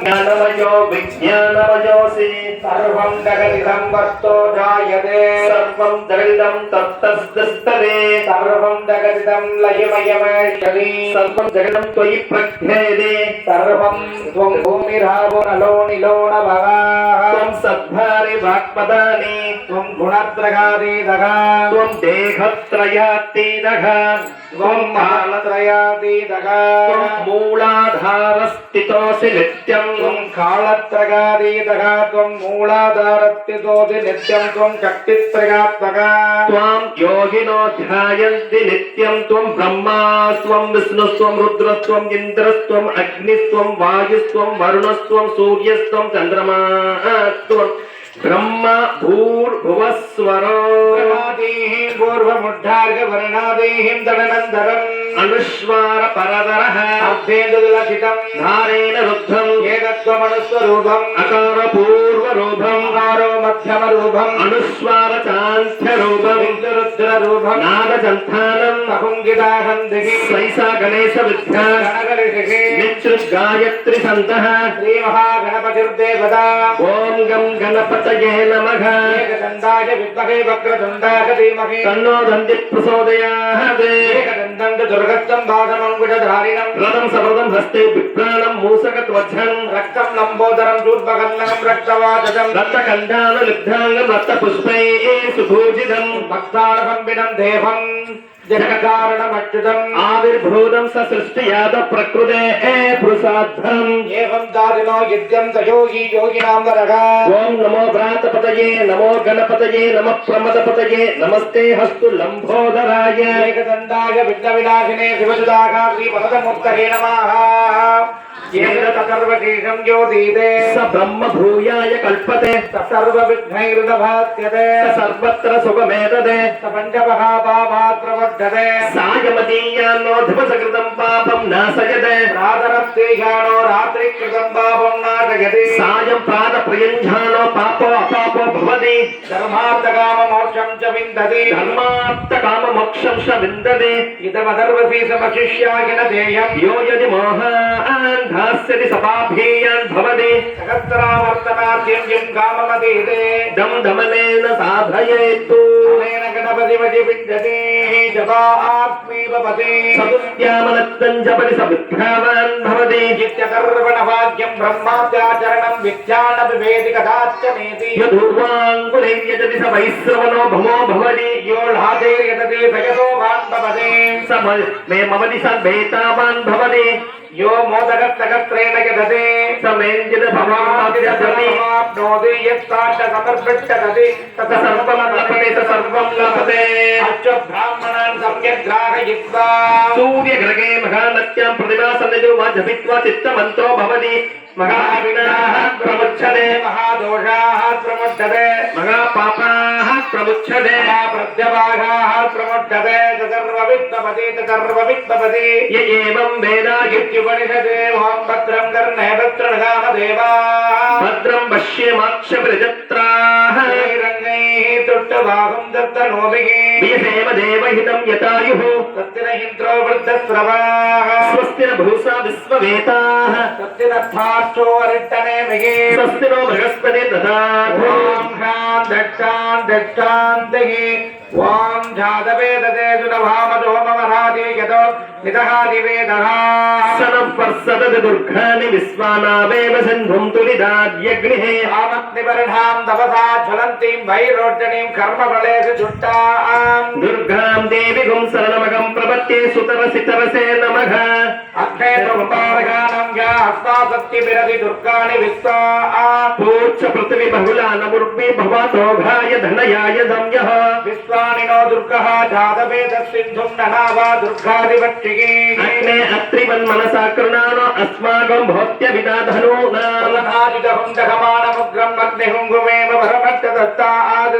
ज्ञानमयो विज्ञानमयोऽसि सर्वं जगदिदं वस्तो जायते सर्वं जगदिदं तत्तस्तरे सर्वं जगदिदं लयमयमैषति सर्वं जगदं त्वयि प्रख्येदे सर्वं त्वं भूमिरावो नलो निलो न సద్భారి వాక్పదాని త్వం గుణత్రయాదీదః త్వం దేహత్రయాదీదః త్వం కాలత్రయాదీదః త్వం మూలాధారస్థితోసి నిత్యం త్వం కాళత్రయాదీదః త్వం మూలాధారస్థితోసి నిత్యం త్వం కక్తిత్రయాత్మక త్వం యోగినో ధ్యాయంతి నిత్యం త్వం బ్రహ్మాస్వం విష్ణుస్వం రుద్రస్వం ఇంద్రస్వం అగ్నిస్వం వాయుస్వం వరుణస్వం సూర్యస్వం చంద్రమా తత్వం బ్రహ్మ భూర్భువస్వరోదేహి పూర్వముడ్డార్గవర్ణాదేహిం తదనంతరం అనుస్వార పరదరః అర్ధేందులసితం ధారేణ రుద్ధం. ఏకత్వమనుస్వరూపం అకార పూర్వరూపం ఆరో మధ్యమ రూపం. అనుస్వార చాంధ్య రూపం. నాగదంతానం అహుంగిదాహందిహి స్వైసా గణేశ విద్యా. నిత్యుత్ గాయత్రి సంతః. శ్రీ మహాగణపతిర్దేవతా. ఓం గం గణపతయే నమః. ఏకదందాయ విద్మహే వక్రదండాయ ధీమహి. తన్నో దంది ప్రచోదయాత్ ఏకదందం దుర్గత్తం బాధమంగుళధారిణం రథం సపదం హస్తే విప్రాణం మూసక త్వజం రక్తం లంబోదరం దూర్భగన్నం రక్తవాచజం రక్తకంధాను లిబ్ధాంగం రక్త పుష్పై సుభూజితం భక్తారభం జగద్రూపిణం దేహం జగకారణమచ్యుతం ఆవిర్భూతం స సృష్టి యాద ప్రకృతే పురుషాధ్వరం ఏవం దారినో యజ్ఞం సయోగి యోగినాం వరగ ఓం నమో భ్రాతపతయే నమో గణపతయే నమ ప్రమదపతయే నమస్తే హస్తు లంబోదరాయ ఏకదండాయ విఘ్న సర్వశేషం జ్యోతితే స చ విందతి ధర్మార్థ సమశిష్యాగిన దేయం ఘాస్యతి సపాభీయాన్ భవతి సహస్రావర్తనాద్యం కామమతీతే దం దమనేన సాధయేత్తు అనేన గణపతి వటి విండతే జపా ఆత్మీవ పతే సముద్యామనత్తం జపతి సబుద్ధ్యావాన్ భవతి నిత్యకర్వణ భాగ్యం బ్రహ్మాత్యాచరణం విద్యానపి వేది కదాచ మేతి యదూర్వాంగులే యజతి స వైశ్రవణో భమో భవతి యోళాదేర్యతతే భయతో వాన్ భవతి సమ మే మమని స భేతావాన్ यो मोदकस्तकस्त्रेण गदते समेञ्जित भवाप्नोति यत्साक्ष समर्पिष्टति तत् सर्वं लभते स सर्वं लभते अच्युब्राह्मणान् सम्यक् ग्राहयित्वा सूर्यग्रहे महानत्यां प्रतिमा सन्निधो वा जपित्वा चित्तमन्तो भवति महाविघ्नाः प्रमुच्छते महादोषाः प्रमुच्छते महापापाः प्रमुच्छते महाप्रत्यवाघाः प्रमुच्छते च सर्वविद्वपति च सर्वविद्वपति य एवं वेदा इत्युपनिषदे मां भद्रं कर्णे भद्रणगामदेवाः भद्रं पश्ये माक्षप्रजत्राः ोटबाहं दत्त नोभिः देवहितं यतायुः तत्तिर इन्द्रो वृद्धस्रवाः स्वस्ति न भूषा विश्ववेताः स्वस्ति नर्थाष्टो अरिट्टने मिगे स्वस्ति नो बृहस्पति तथा ॐ ह्रां दक्षां दक्षान्तये वां जातवेदते सुनभामदो యతో నిదహాది వేదః సనపర్సద దుర్ఘాని విశ్వానావేవ సింధుం తులిదాద్యగ్నిః ఆమత్ నివర్ధాం తపసా జ్వలంతీం వైరోజనీం కర్మ ప్రళేష చుట్టాం. దుర్గాం దేవిగుం శరణమగం ప్రపత్తే సుతరసి తరసే నమః. అక్షయ आस्तासत्यभिरति दुर्गाणि विस्ता आपूर्च पृथ्वी बहुलानमुर्पि भवतोघाय धनयाय दम्यः विश्वानि नो दुर्गः जातवेदसिन्धुं नना वा दुर्गादिवट्टिकी अग्ने अत्रिवन्मनसा कृणानो अस्माकं भवत्यभिदा धनूनादिदहुन्दहमानमुग्रम् अग्निहुङ्गुमेव भरभट्टदत्तात्